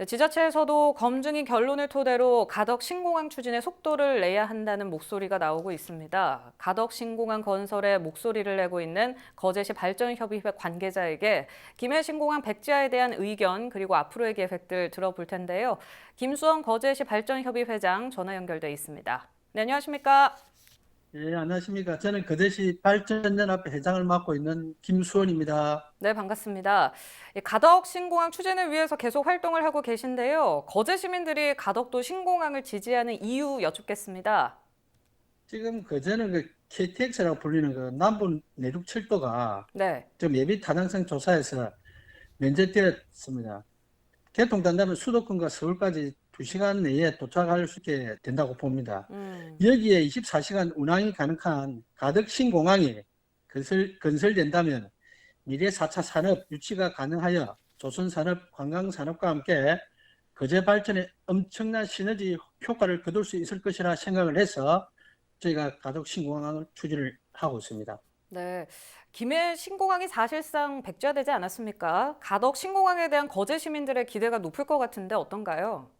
네, 지자체에서도 검증인 결론을 토대로 가덕 신공항 추진에 속도를 내야 한다는 목소리가 나오고 있습니다. 가덕 신공항 건설에 목소리를 내고 있는 거제시 발전협의회 관계자에게 김해 신공항 백지화에 대한 의견 그리고 앞으로의 계획들 들어볼 텐데요. 김수원 거제시 발전협의회장 전화 연결돼 있습니다. 네, 안녕하십니까? 예, 안녕하십니까. 저는 거제시 발전연합 회장을 맡고 있는 김수원입니다. 네, 반갑습니다. 이 가덕 신공항 추진을 위해서 계속 활동을 하고 계신데요. 거제 시민들이 가덕도 신공항을 지지하는 이유 여쭙겠습니다. 지금 거제는 그 KTX라고 불리는 그 남부 내륙 철도가 네. 지금 예비 타당성 조사에서 면제되었습니다. 개통된다면 수도권과 서울까지 2시간 내에 도착할 수 있게 된다고 봅니다. 음, 여기에 24시간 운항이 가능한 가덕 신 공항이 건설, 건설된다면 미래 4차 산업 유치가 가능하여 조선산업, 관광산업과 함께 거제 발전에 엄청난 시너지 효과를 거둘 수 있을 것이라 생각을 해서 저희가 가덕 신공항을 추진을 하고 있습니다. 네. 김해 신공항이 사실상 백지화되지 않았습니까? 가덕 신공항에 대한 거제 시민들의 기대가 높을 것 같은데 어떤가요?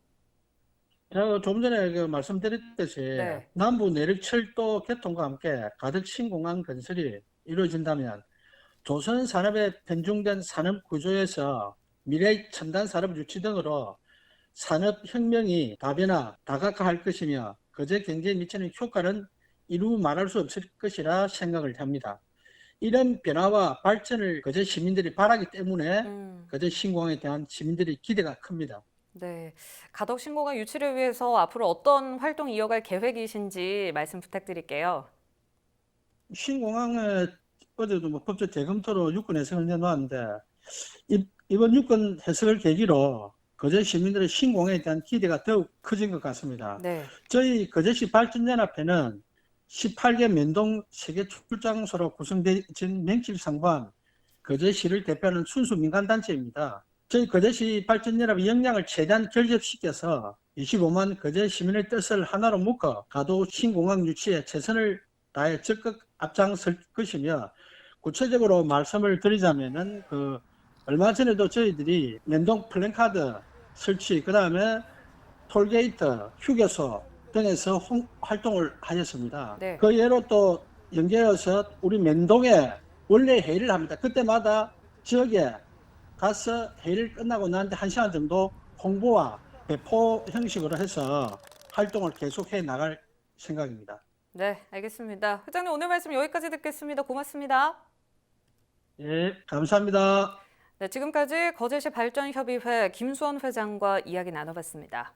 제가 좀 전에 그 말씀드렸듯이 네. 남부 내륙 철도 개통과 함께 가덕 신공항 건설이 이루어진다면 조선 산업의 편중된 산업 구조에서 미래 첨단 산업 유치 등으로 산업 혁명이 다변화, 다각화할 것이며 거제 경제에 미치는 효과는 이루 말할 수 없을 것이라 생각을 합니다. 이런 변화와 발전을 거제 시민들이 바라기 때문에 음, 거제 신공항에 대한 시민들의 기대가 큽니다. 네. 가덕 신공항 유치를 위해서 앞으로 어떤 활동 이어갈 계획이신지 말씀 부탁드릴게요. 신공항에 어제도 뭐 법적 재검토로 유권 해석을 내놓았는데 이- 이번 유권 해석을 계기로 거제 시민들의 신공항에 대한 기대가 더욱 커진 것 같습니다. 네. 저희 거제시 발전연합회는 18개 면동 세계 출장소로 구성된 맹칠상반 거제시를 대표하는 순수 민간단체입니다. 저희 거제시 발전연합의 역량을 최대한 결집시켜서 25만 거제 시민의 뜻을 하나로 묶어 가도 신공항 유치에 최선을 다해 적극 앞장설 것이며 구체적으로 말씀을 드리자면은 그 얼마 전에도 저희들이 면동 플랜카드 설치 그 다음에 톨게이트, 휴게소 등에서 홍- 활동을 하였습니다. 네. 그 예로 또 연계해서 우리 면동에 원래 회의를 합니다. 그때마다 지역에 가서 회의를 끝나고 나는데 한 시간 정도 홍보와 배포 형식으로 해서 활동을 계속해 나갈 생각입니다. 네, 알겠습니다. 회장님 오늘 말씀 여기까지 듣겠습니다. 고맙습니다. 예, 감사합니다. 네, 지금까지 거제시 발전협의회 김수원 회장과 이야기 나눠봤습니다.